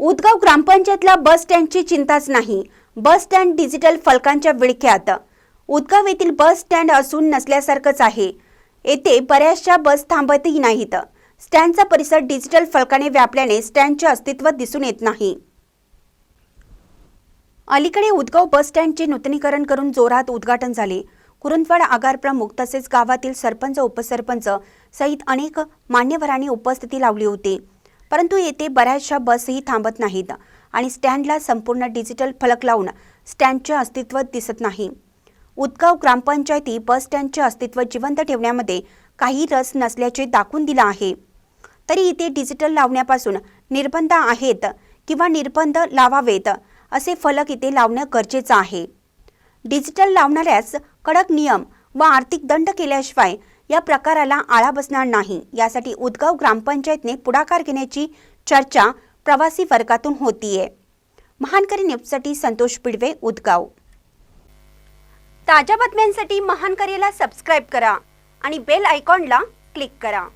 उदगाव ग्रामपंचायतला बस स्टँडची चिंताच नाही. Bus stand digital फलकांच्या विळख्यात. उदगाव येथील बस स्टँड असून नसल्यासारखंच आहे. येथे बऱ्याचशा बस थांबतही नाहीत. स्टँडचा परिसर डिजिटल फलकाने व्यापल्याने स्टँडचे अस्तित्व दिसून येत नाही. अलीकडे उदगाव बस स्टँडचे नूतनीकरण करून जोरात उद्घाटन झाले. कुरुंदवाड आगार प्रमुख तसेच गावातील सरपंच उपसरपंच सहित अनेक मान्यवरांनी उपस्थिती लावली होती. परंतु येथे बऱ्याचशा बसही थांबत नाहीत आणि स्टँडला संपूर्ण डिजिटल फलक लावून स्टँडचे अस्तित्व दिसत नाही. उदगाव ग्रामपंचायती बस स्टँडचे अस्तित्व जिवंत ठेवण्यामध्ये काही रस नसल्याचे दाखवून दिलं आहे. तरी इथे डिजिटल लावण्यापासून निर्बंध आहेत किंवा निर्बंध लावावेत असे फलक इथे लावणं गरजेचं आहे. डिजिटल लावणाऱ्यास कडक नियम व आर्थिक दंड केल्याशिवाय या प्रकाराला आळा बसणार नाही. यासाठी उदगाव ग्रामपंचायतने पुढाकार घेण्याची चर्चा प्रवासी वर्गातून होतीये. महानकरी न्यूजसाठी संतोष पिडवे उदगाव. ताज्या बातम्यांसाठी महानकरीला सबस्क्राईब करा आणि बेल आयकॉनला क्लिक करा.